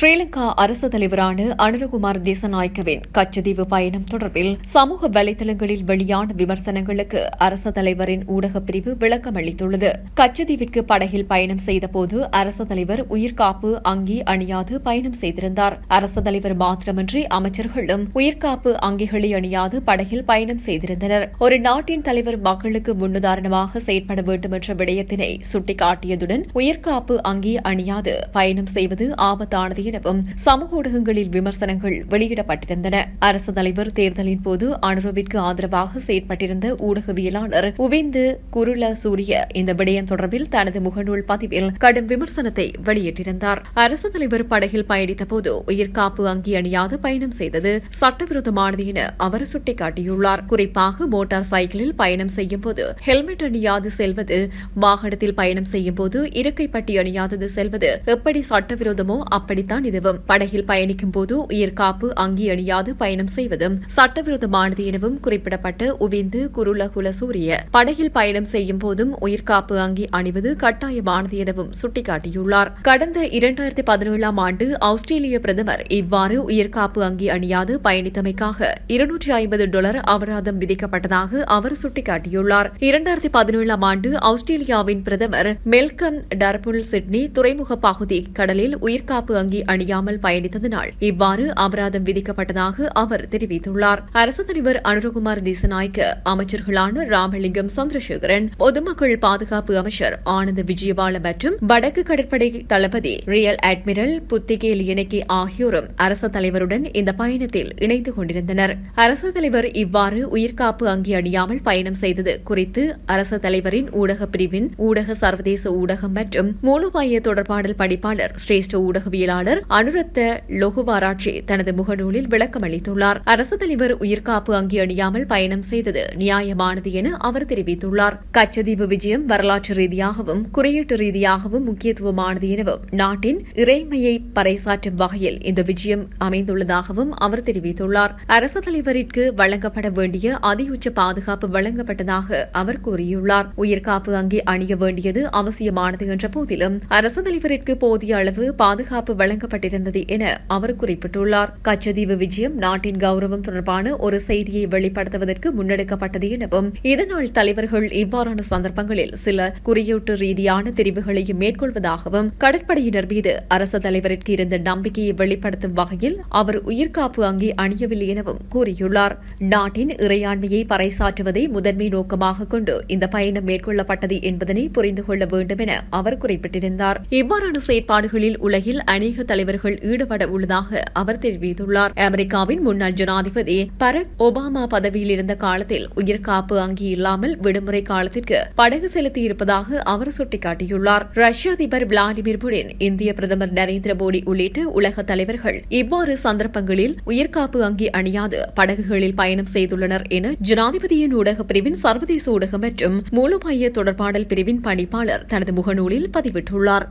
ஸ்ரீலங்கா அரசு தலைவரான அனுரகுமார் தேசநாயக்கவின் கச்சதீவு பயணம் தொடர்பில் சமூக வலைதளங்களில் வெளியான விமர்சனங்களுக்கு அரசு தலைவரின் ஊடகப் பிரிவு விளக்கம் அளித்துள்ளது. கச்சதீவிற்கு படகில் பயணம் செய்தபோது அரசு தலைவர் உயிர்காப்பு அங்கி அணியாது பயணம் செய்திருந்தார். அரசு தலைவர் மாத்திரமின்றி அமைச்சர்களும் உயிர்காப்பு அங்கிகளை அணியாது படகில் பயணம் செய்திருந்தனர். ஒரு நாட்டின் தலைவர் மக்களுக்கு முன்னுதாரணமாக செயற்பட வேண்டும் என்ற விடயத்தினை சுட்டிக்காட்டியதுடன் உயிர்காப்பு அங்கி அணியாது பயணம் செய்வது ஆபத்தானது எனவும் சமூக ஊடகங்களில் விமர்சனங்கள் வெளியிடப்பட்டிருந்தன. அரசு தலைவர் தேர்தலின் போது அனுரவிற்கு ஆதரவாக செயற்பட்டிருந்த ஊடகவியலாளர் உவிந்து குருள சூரிய இந்த விடயம் தொடர்பில் தனது முகநூல் பதிவில் கடும் விமர்சனத்தை வெளியிட்டிருந்தார். அரசு தலைவர் படகில் பயணித்த போது உயிர்காப்பு அங்கி அணியாது பயணம் செய்தது சட்டவிரோதமானது என அவர் சுட்டிக்காட்டியுள்ளார். குறிப்பாக மோட்டார் சைக்கிளில் பயணம் செய்யும் போது ஹெல்மெட் அணியாது செல்வது வாகனத்தில் பயணம் செய்யும் போது இருக்கைப்பட்டி அணியாதது செல்வது எப்படி சட்டவிரோதமோ அப்படித்தான் இதுவும். படகில் பயணிக்கும் போது உயிர்காப்பு அங்கி அணியாது பயணம் செய்வதும் சட்டவிரோதமானது எனவும் குறிப்பிடப்பட்ட உவிந்து குருலகுல சூரிய. படகில் பயணம் செய்யும் போதும் உயிர்காப்பு அங்கி அணிவது கட்டாயமானது எனவும் சுட்டிக்காட்டியுள்ளார். கடந்த இரண்டாயிரத்தி பதினேழாம் ஆண்டு ஆஸ்திரேலிய பிரதமர் இவ்வாறு உயிர்காப்பு அங்கி அணியாது பயணித்தமைக்காக இருநூற்றி ஐம்பது டாலர் அபராதம் விதிக்கப்பட்டதாக அவர் சுட்டிக்காட்டியுள்ளார். இரண்டாயிரத்தி பதினேழாம் ஆண்டு ஆஸ்திரேலியாவின் பிரதமர் மெல்கம் டர்புல் சிட்னி துறைமுக பகுதி கடலில் உயிர்காப்பு அங்கி அணியாமல் பயணித்ததனால் இவ்வாறு அபராதம் விதிக்கப்பட்டதாக அவர் தெரிவித்துள்ளார். அரசு தலைவர் அனுரகுமார் தேசநாயக்க அமைச்சர்களான ராமலிங்கம் சந்திரசேகரன் பொதுமக்கள் பாதுகாப்பு அமைச்சர் ஆனந்த விஜயபால மற்றும் வடக்கு கடற்படை தளபதி ரியல் அட்மிரல் புத்திகேல் இணைக்கி ஆகியோரும் அரசு தலைவருடன் இந்த பயணத்தில் இணைந்து கொண்டிருந்தனர். அரசு தலைவர் இவ்வாறு உயிர்காப்பு அங்கி அணியாமல் பயணம் செய்தது குறித்து அரசு தலைவரின் ஊடக பிரிவின் ஊடக சர்வதேச ஊடகம் மற்றும் மூலோபாய தொடர்பாடல் படிப்பாளர் சிரேஷ்ட ஊடகவியலாளர் அனுரத்த லொகுவாராட்சி தனது முகநூலில் விளக்கம் அளித்துள்ளார். அரசு தலைவர் உயிர்காப்பு அங்கி அணியாமல் பயணம் செய்தது நியாயமானது என அவர் தெரிவித்துள்ளார். கச்சதீவு விஜயம் வரலாற்று ரீதியாகவும் குறியீட்டு ரீதியாகவும் முக்கியத்துவமானது எனவும் நாட்டின் இறைமையை பறைசாற்றும் வகையில் இந்த விஜயம் அமைந்துள்ளதாகவும் அவர் தெரிவித்துள்ளார். அரசு தலைவரிற்கு வழங்கப்பட வேண்டிய அதியுச்ச பாதுகாப்பு வழங்கப்பட்டதாக அவர் கூறியுள்ளார். உயிர்காப்பு அங்கி அணிய வேண்டியது அவசியமானது என்ற போதிலும் அரசு தலைவரிற்கு போதிய அளவு பாதுகாப்பு வழங்க வழங்கப்பட்டிருந்தது என அவர் குறிப்பிட்டுள்ளார். கச்சதீவு விஜயம் நாட்டின் கௌரவம் தொடர்பான ஒரு செய்தியை வெளிப்படுத்துவதற்கு முன்னெடுக்கப்பட்டது எனவும் இதனால் தலைவர்கள் இவ்வாறான சந்தர்ப்பங்களில் சில குறியீட்டு ரீதியான தெரிவுகளையும் மேற்கொள்வதாகவும் கடற்படையினர் மீது அரச தலைவருக்கு இருந்த நம்பிக்கையை வெளிப்படுத்தும் வகையில் அவர் உயிர்காப்பு அங்கே அணியவில்லை எனவும் கூறியுள்ளார். நாட்டின் இறையாண்மையை பறைசாற்றுவதை முதன்மை நோக்கமாக கொண்டு இந்த பயணம் மேற்கொள்ளப்பட்டது என்பதனை புரிந்து கொள்ள வேண்டும் என அவர் குறிப்பிட்டிருந்தார். இவ்வாறான செயற்பாடுகளில் உலகில் அநேக தலைவர்கள் ஈடுபட உள்ளதாக அவர் தெரிவித்துள்ளார். அமெரிக்காவின் முன்னாள் ஜனாதிபதி பரக் ஒபாமா பதவியில் இருந்த காலத்தில் உயிர்காப்பு அங்கி இல்லாமல் விடுமுறை காலத்திற்கு படகு செலுத்தியிருப்பதாக அவர் சுட்டிக்காட்டியுள்ளார். ரஷ்ய அதிபர் விளாடிமிர் புடின் இந்திய பிரதமர் நரேந்திர மோடி உள்ளிட்ட உலக தலைவர்கள் இவ்வாறு சந்தர்ப்பங்களில் உயிர்காப்பு அங்கி அணியாது படகுகளில் பயணம் செய்துள்ளனர் என ஜனாதிபதியின் ஊடக பிரிவின் சர்வதேச ஊடகம் மற்றும் மூலோபாய தொடர்பாடல் பிரிவின் பணிப்பாளர் தனது முகநூலில் பதிவிட்டுள்ளார்.